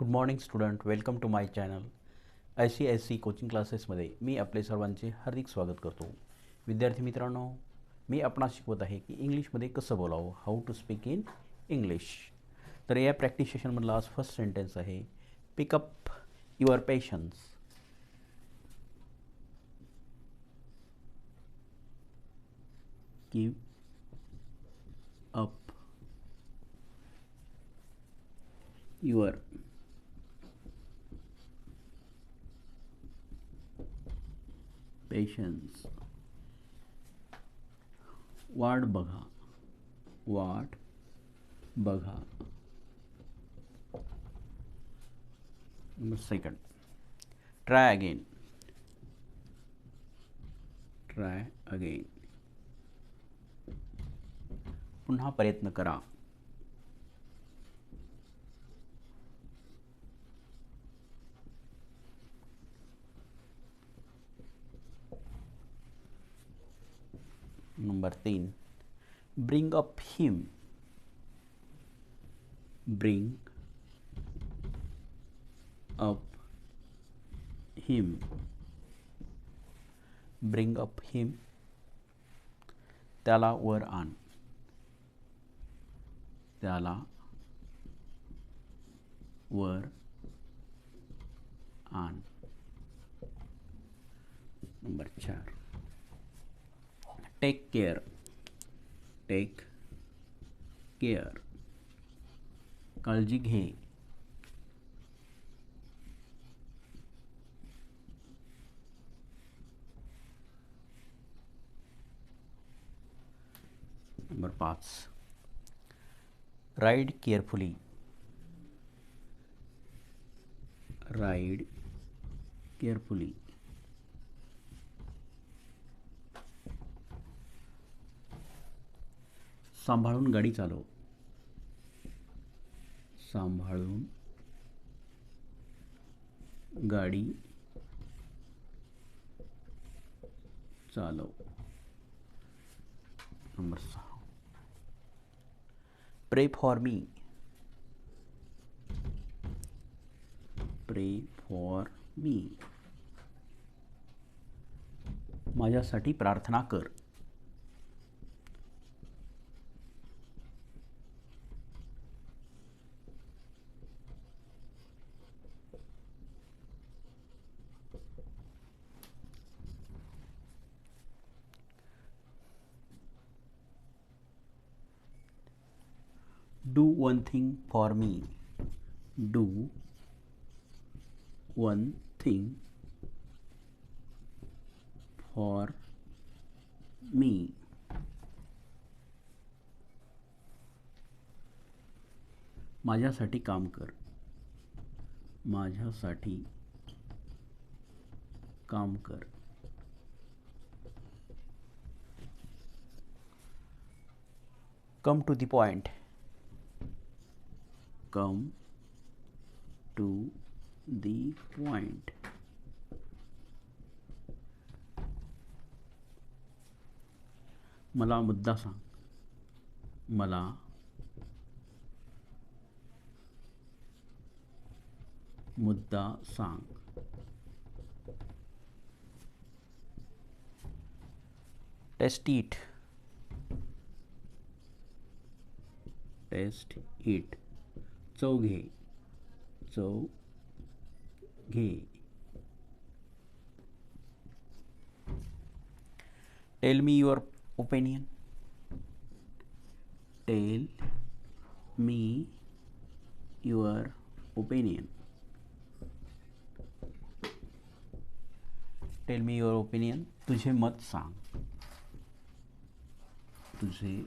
Good morning student welcome to my channel I C I C coaching क्लासेसमध्ये मी आपले सर्वांचे हार्दिक स्वागत करतो. विद्यार्थी मित्रांनो, मी आपणास शिकवत आहे की इंग्लिशमध्ये कसं बोलावं? How to speak in English तर या प्रॅक्टिस सेशनमधला आज फ़र्स्ट सेंटेन्स आहे pick up your patience give up your patience. वाट बघा वाट बघा second try again try again पुन्हा प्रयत्न करा। नंबर तीन bring up him bring up him bring up him त्याला वर आण. त्याला वर आण. नंबर चार. टेक केअर टेक केअर काळजी घे नंबर पाच राइड केअरफुली राइड केअरफुली सांभाळून गाडी चालव. सांभाळून गाडी चालव. नंबर सहा. Pray for me. Pray for me. माझ्यासाठी प्रार्थना कर. Do one thing for me do one thing for me माझ्यासाठी काम कर माझ्यासाठी काम कर come to the point come to the point. मला मुद्दा सांग मला। मुद्दा सांग टेस्ट इट टेस्ट इट चौघे चौ घे tell me your opinion tell me your opinion tell me your opinion तुझे मत सांग. तुझे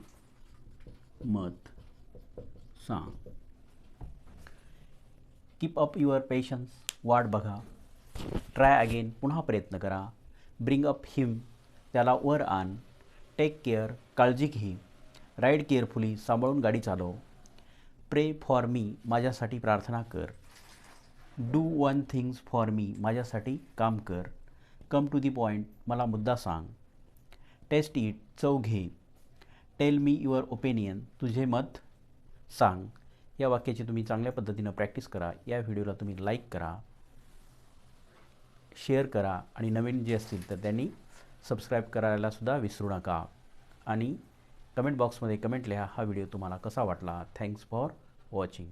मत सांग. कीप अप युअर पेशन्स वाट बघा. ट्राय अगेन पुन्हा प्रयत्न करा. ब्रिंग अप हिम त्याला वर आण. टेक केअर काळजी घे. राईड केअरफुली सांभाळून गाडी चालव. प्रे फॉर मी माझ्यासाठी प्रार्थना कर. Do one things for me माझ्यासाठी काम कर. कम टू दी पॉईंट मला मुद्दा सांग. टेस्ट इट चव घे. टेल मी युअर ओपिनियन तुझे मत सांग. या वाक्याची तुम्ही चांगल्या पद्धतीनं प्रॅक्टिस करा. या व्हिडिओला तुम्ही लाईक करा. शेअर करा. आणि नवीन जे असतील तर त्यांनी सबस्क्राईब करायलासुद्धा विसरू नका. आणि कमेंट बॉक्समध्ये कमेंट लिहा. हा व्हिडिओ तुम्हाला कसा वाटला? Thanks for watching